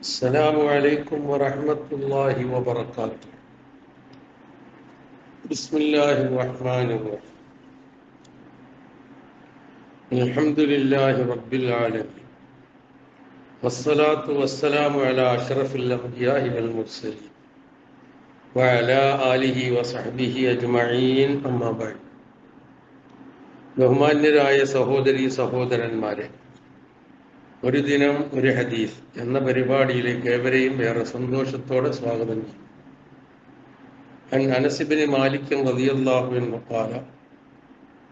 السلام عليكم ورحمة الله وبركاته بسم الله الرحمن الرحيم الحمد لله رب العالمين والصلاة والسلام على أشرف الأنبياء والمرسلين وعلى آله وصحبه أجمعين أما بعد ബഹുമാന്യരായ സഹോദരി സഹോദരന്മാരെ ഒരു ദിനം ഒരു ഹദീസ് എന്ന പരിപാടിയിലേക്ക് ഏവരെയും ഏറെ സന്തോഷത്തോടെ സ്വാഗതം ചെയ്യും عن أنس بن مالك رضي الله عنه قال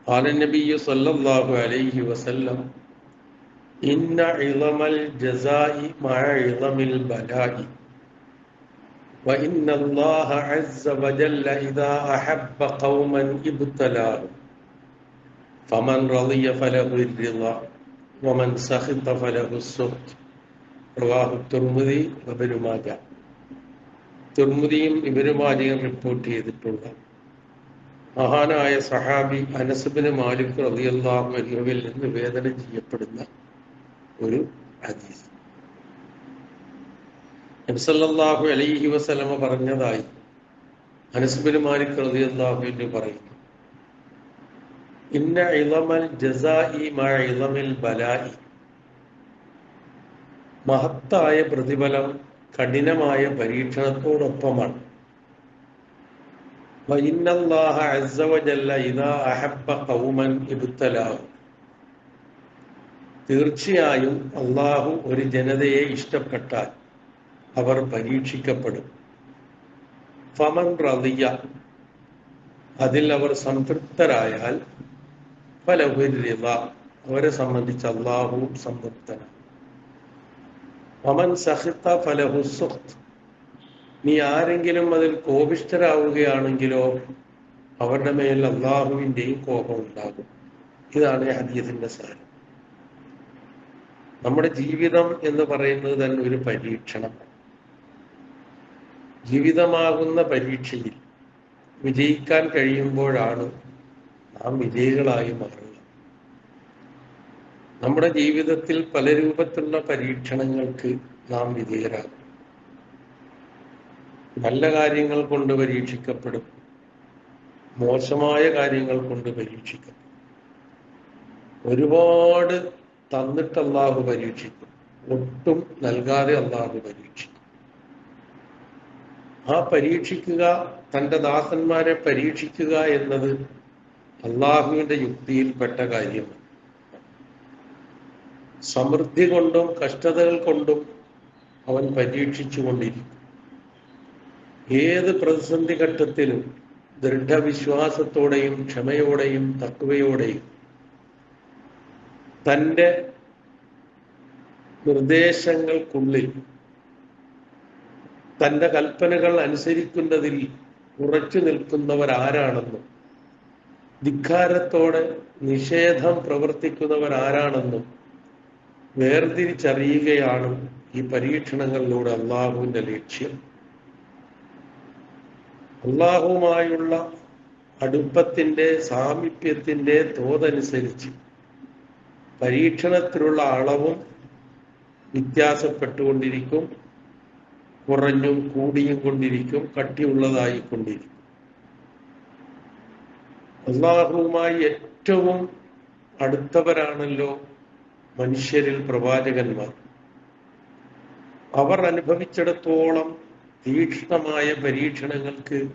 قال النبي صلى الله عليه وسلم إن عظم الجزاء مع عظم البلاء وإن الله عز وجل إذا أحب قوما ابتلاهم فمن رضي فله الرضا ومن سخط فله السخط رواه الترمذي وابن ماجه തുർമുദിയും ഇബനുമാലിയും റിപ്പോർട്ട് ചെയ്തിട്ടുള്ള മഹാനായ സഹാബി അനസുബിന് മാലിക് റളിയല്ലാഹു അൻഹുവിൽ നിന്ന് വേദന ചെയ്യപ്പെടുന്ന ഒരു ഹദീസ് നബിസല്ലാഹു അലൈഹി വസലമ പറഞ്ഞതായി അനസുബിന് മാലിക് റളിയല്ലാഹു അൻഹു പറയുന്നു ഇന്ന ഇളമൽ ബലായി മഹത്തായ പ്രതിഫലം കഠിനമായ പരീക്ഷണത്തോടൊപ്പമാണ്. തീർച്ചയായും അള്ളാഹു ഒരു ജനതയെ ഇഷ്ടപ്പെട്ടാൽ അവർ പരീക്ഷിക്കപ്പെടും. ഫമൻ റളിയ. അതിൽ അവർ സംതൃപ്തരായാൽ അവരെ സംബന്ധിച്ച് അള്ളാഹു സഹിത്ത ഫലഹു നീ ആരെങ്കിലും അതിൽ കോപിഷ്ഠരാവുകയാണെങ്കിലോ അവരുടെ മേൽ അള്ളാഹുവിന്റെയും കോപം ഉണ്ടാകും. ഇതാണ് ഹദീസിന്റെ സാരം. നമ്മുടെ ജീവിതം എന്ന് പറയുന്നത് തന്നെ ഒരു പരീക്ഷണം. ജീവിതമാകുന്ന പരീക്ഷയിൽ വിജയിക്കാൻ കഴിയുമ്പോഴാണ് നാം വിജയികളായി മാറുക നമ്മുടെ ജീവിതത്തിൽ പല രൂപത്തിലുള്ള പരീക്ഷണങ്ങൾക്ക് നാം വിധേയരാകും. നല്ല കാര്യങ്ങൾ കൊണ്ട് പരീക്ഷിക്കപ്പെടും. മോശമായ കാര്യങ്ങൾ കൊണ്ട് പരീക്ഷിക്കപ്പെടും ഒരുപാട് തന്നിട്ട് അള്ളാഹു പരീക്ഷിക്കും. ഒട്ടും നൽകാതെ അള്ളാഹു പരീക്ഷിക്കും. ആ പരീക്ഷിക്കുക തന്റെ ദാസന്മാരെ പരീക്ഷിക്കുക എന്നത് അള്ളാഹുവിന്റെ യുക്തിയിൽപ്പെട്ട കാര്യമാണ് സമൃദ്ധി കൊണ്ടും കഷ്ടതകൾ കൊണ്ടും അവൻ പരീക്ഷിച്ചുകൊണ്ടിരിക്കും. ഏത് പ്രതിസന്ധി ഘട്ടത്തിലും ദൃഢവിശ്വാസത്തോടെയും ക്ഷമയോടെയും തക്കവയോടെയും തന്റെ നിർദ്ദേശങ്ങൾക്കുള്ളിൽ തന്റെ കൽപ്പനകൾ അനുസരിക്കുന്നതിൽ ഉറച്ചു നിൽക്കുന്നവരാരാണെന്നും ധിക്കാരത്തോടെ നിഷേധം പ്രവർത്തിക്കുന്നവർ ആരാണെന്നും വേർതിരിച്ചറിയുകയാണ് ഈ പരീക്ഷണങ്ങളിലൂടെ അള്ളാഹുവിന്റെ ലക്ഷ്യം. അള്ളാഹുവുമായുള്ള അടുപ്പത്തിന്റെ സാമീപ്യത്തിന്റെ തോതനുസരിച്ച് പരീക്ഷണത്തിലുള്ള അളവും വ്യത്യാസപ്പെട്ടുകൊണ്ടിരിക്കും കുറഞ്ഞും കൂടിയും കൊണ്ടിരിക്കും കട്ടിയുള്ളതായി കൊണ്ടിരിക്കും അള്ളാഹുവുമായി ഏറ്റവും അടുത്തവരാണല്ലോ മനുഷ്യരിൽ പ്രവാചകന്മാർ. അവർ അനുഭവിച്ചിടത്തോളം തീക്ഷ്ണമായ പരീക്ഷണങ്ങൾക്ക്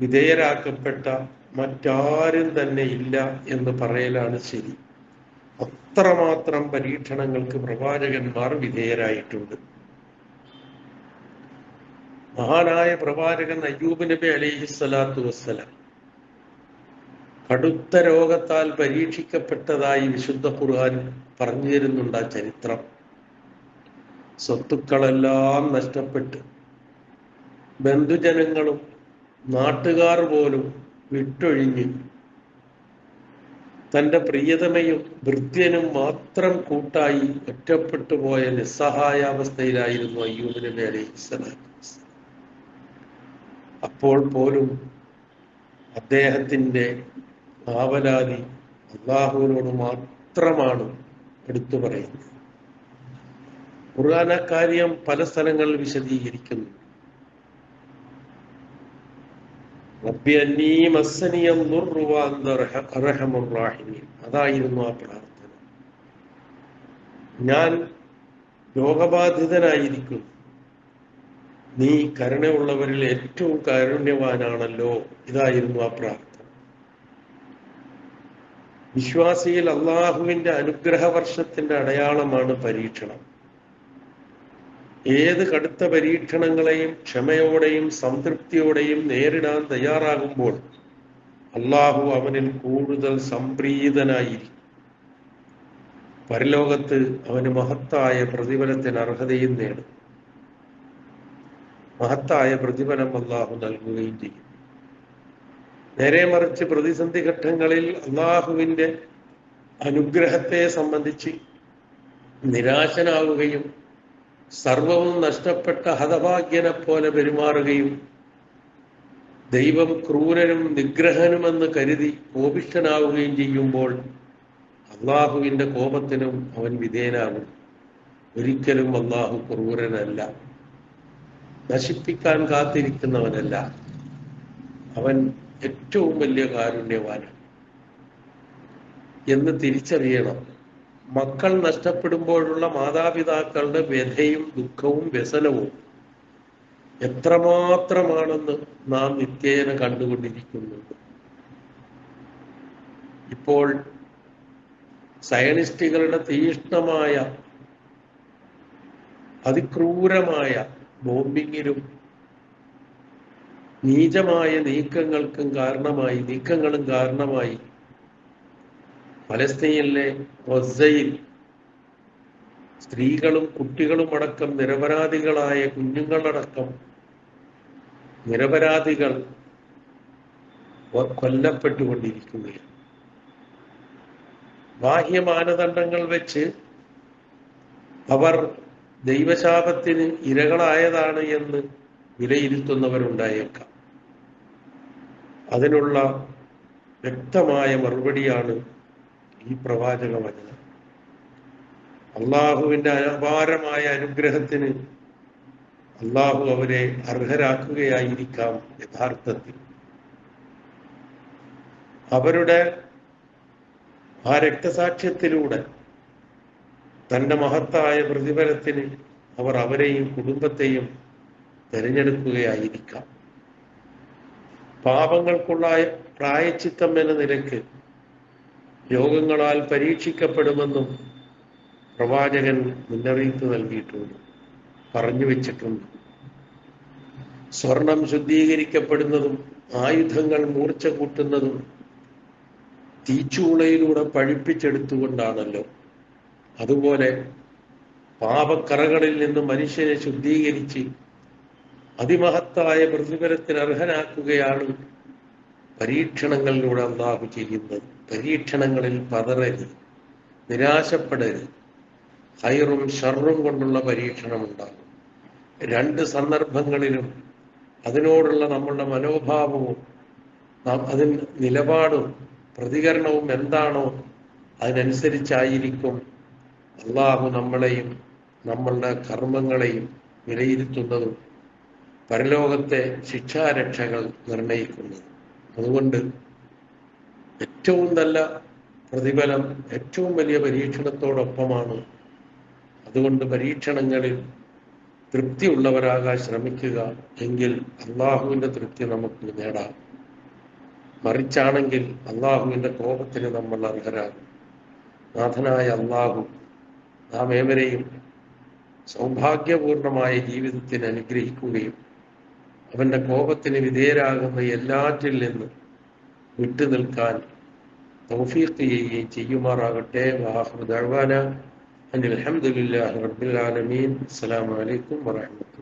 വിധേയരാക്കപ്പെട്ട മറ്റാരും തന്നെ ഇല്ല എന്ന് പറയലാണ് ശരി. അത്രമാത്രം പരീക്ഷണങ്ങൾക്ക് പ്രവാചകന്മാർ വിധേയരായിട്ടുണ്ട്. മഹാനായ പ്രവാചകൻ അയ്യൂബ് നബി അലൈഹി സ്വലാത്തു വസ്സലാം കടുത്ത രോഗത്താൽ പരീക്ഷിക്കപ്പെട്ടതായി വിശുദ്ധ ഖുർആൻ പറഞ്ഞു തരുന്നുണ്ട് ആ ചരിത്രം. സ്വത്തുക്കളെല്ലാം നഷ്ടപ്പെട്ട് ബന്ധുജനങ്ങളും നാട്ടുകാർ പോലും വിട്ടൊഴിഞ്ഞ് തന്റെ പ്രിയതമയും വൃത്യനും മാത്രം കൂട്ടായി ഒറ്റപ്പെട്ടു പോയ നിസ്സഹായാവസ്ഥയിലായിരുന്നു അയ്യൂബ് നബി അലൈഹി അപ്പോൾ പോലും അദ്ദേഹത്തിന്റെ ആവലാതി അള്ളാഹുവിനോട് മാത്രമാണ് എടുത്തു പറയുന്നത്. ഖുർആൻ കാര്യം പല സ്ഥലങ്ങളിൽ വിശദീകരിക്കുന്നു. അതായിരുന്നു ആ പ്രാർത്ഥന. ഞാൻ രോഗബാധിതനായിരിക്കും നീ കരുണയുള്ളവരിൽ ഏറ്റവും കാരുണ്യവാനാണല്ലോ. ഇതായിരുന്നു ആ പ്രാർത്ഥന. വിശ്വാസിയിൽ അള്ളാഹുവിന്റെ അനുഗ്രഹ വർഷത്തിന്റെ അടയാളമാണ് പരീക്ഷണം. ഏത് കടുത്ത പരീക്ഷണങ്ങളെയും ക്ഷമയോടെയും സംതൃപ്തിയോടെയും നേരിടാൻ തയ്യാറാകുമ്പോൾ അള്ളാഹു അവനിൽ കൂടുതൽ സംപ്രീതനായിരിക്കും. പരലോകത്ത് അവന് മഹത്തായ പ്രതിഫലത്തിന് അർഹതയും നേടും. മഹത്തായ പ്രതിഫലം അള്ളാഹു നൽകുകയും ചെയ്യും. നേരെ മറിച്ച് പ്രതിസന്ധി ഘട്ടങ്ങളിൽ അള്ളാഹുവിന്റെ അനുഗ്രഹത്തെ സംബന്ധിച്ച് നിരാശനാവുകയും സർവവും നഷ്ടപ്പെട്ട ഹതഭാഗ്യനെ പോലെ പെരുമാറുകയും ദൈവം ക്രൂരനും നിഗ്രഹനുമെന്ന് കരുതി കോപിഷ്ഠനാവുകയും ചെയ്യുമ്പോൾ അള്ളാഹുവിന്റെ കോപത്തിനും അവൻ വിധേയനാകും. ഒരിക്കലും അള്ളാഹു ക്രൂരനല്ല. നശിപ്പിക്കാൻ കാത്തിരിക്കുന്നവനല്ല. അവൻ ഏറ്റവും വലിയ കാരുണ്യവാനാണ് എന്ന് തിരിച്ചറിയണം. മക്കൾ നഷ്ടപ്പെടുമ്പോഴുള്ള മാതാപിതാക്കളുടെ വ്യഥയും ദുഃഖവും വ്യസനവും എത്രമാത്രമാണെന്ന് നാം നിത്യേന കണ്ടുകൊണ്ടിരിക്കുന്നുണ്ട് ഇപ്പോൾ സയനിസ്റ്റുകളുടെ തീഷ്ണമായ അതിക്രൂരമായ ബോംബിങ്ങിനും നീചമായ നീക്കങ്ങൾക്കും കാരണമായി നീക്കങ്ങളും കാരണമായി. പലസ്തീനിലെ ഗസയിൽ സ്ത്രീകളും കുട്ടികളും അടക്കം നിരപരാധികളായ കുഞ്ഞുങ്ങളടക്കം നിരപരാധികൾ കൊല്ലപ്പെട്ടുകൊണ്ടിരിക്കുകയാണ്. ബാഹ്യ മാനദണ്ഡങ്ങൾ വെച്ച് അവർ ദൈവശാപത്തിന് ഇരകളായതാണ് എന്ന് വിലയിരുത്തുന്നവരുണ്ടായേക്കാം. അതിനുള്ള വ്യക്തമായ മറുപടിയാണ് ഈ പ്രവാചക വചനം അള്ളാഹുവിന്റെ അപാരമായ അനുഗ്രഹത്തിന് അള്ളാഹു അവരെ അർഹരാക്കുകയായിരിക്കാം യഥാർത്ഥത്തിൽ. അവരുടെ ആ രക്തസാക്ഷ്യത്തിലൂടെ തന്റെ മഹത്തായ പ്രതിഫലത്തിന് അവർ അവരെയും കുടുംബത്തെയും തിരഞ്ഞെടുക്കുകയായിരിക്കാം. പാപങ്ങൾക്കുള്ള പ്രായച്ചിത്തം എന്ന നിലയ്ക്ക് യോഗങ്ങളാൽ പരീക്ഷിക്കപ്പെടുമെന്നും പ്രവാചകൻ മുന്നറിയിപ്പ് നൽകിയിട്ടുണ്ട്. പറഞ്ഞു വെച്ചിട്ടുണ്ട്. സ്വർണം ശുദ്ധീകരിക്കപ്പെടുന്നതും ആയുധങ്ങൾ മൂർച്ച കൂട്ടുന്നതും തീച്ചൂളയിലൂടെ പഴിപ്പിച്ചെടുത്തുകൊണ്ടാണല്ലോ. അതുപോലെ പാപക്കറകളിൽ നിന്ന് മനുഷ്യനെ ശുദ്ധീകരിച്ച് അതിമഹത്തായ പ്രതിഫലത്തിന് അർഹനാക്കുകയാണ് പരീക്ഷണങ്ങളിലൂടെ അള്ളാഹു ചെയ്യുന്നത്. പരീക്ഷണങ്ങളിൽ പതറരുത് നിരാശപ്പെടരുത്. ഹൈറും ഷറും കൊണ്ടുള്ള പരീക്ഷണം ഉണ്ടാകും രണ്ട് സന്ദർഭങ്ങളിലും അതിനോടുള്ള നമ്മളുടെ മനോഭാവവും നാം അതിന് നിലപാടും പ്രതികരണവും എന്താണോ അതിനനുസരിച്ചായിരിക്കും അള്ളാഹു നമ്മളെയും നമ്മളുടെ കർമ്മങ്ങളെയും വിലയിരുത്തുന്നതും പരലോകത്തെ ശിക്ഷാരക്ഷകൾ നിർണയിക്കുന്നത്. അതുകൊണ്ട് ഏറ്റവും നല്ല പ്രതിഫലം ഏറ്റവും വലിയ പരീക്ഷണത്തോടൊപ്പമാണ്. അതുകൊണ്ട് പരീക്ഷണങ്ങളിൽ തൃപ്തിയുള്ളവരാകാൻ ശ്രമിക്കുക എങ്കിൽ അള്ളാഹുവിന്റെ തൃപ്തി നമുക്ക് നേടാം. മറിച്ചാണെങ്കിൽ അള്ളാഹുവിന്റെ കോപത്തിന് നമ്മൾ അർഹരാകും. നാഥനായ അള്ളാഹു നാം ഏവരെയും സൗഭാഗ്യപൂർണമായ ജീവിതത്തിന് അനുഗ്രഹിക്കുകയും അവന്റെ കോപത്തിന് വിധേയരാകുന്ന എല്ലാറ്റിൽ നിന്ന് വിട്ടുനിൽക്കാൻ തൗഫീഖ് ചെയ്യുകയും ചെയ്യുമാറാകട്ടെ. വാഹു ദഅ്വാന അനിൽ അൽഹംദുലില്ലാഹി റബ്ബിൽ ആലമീൻ. അസ്സലാമു അലൈക്കും വറഹ്മത്തുള്ളാഹി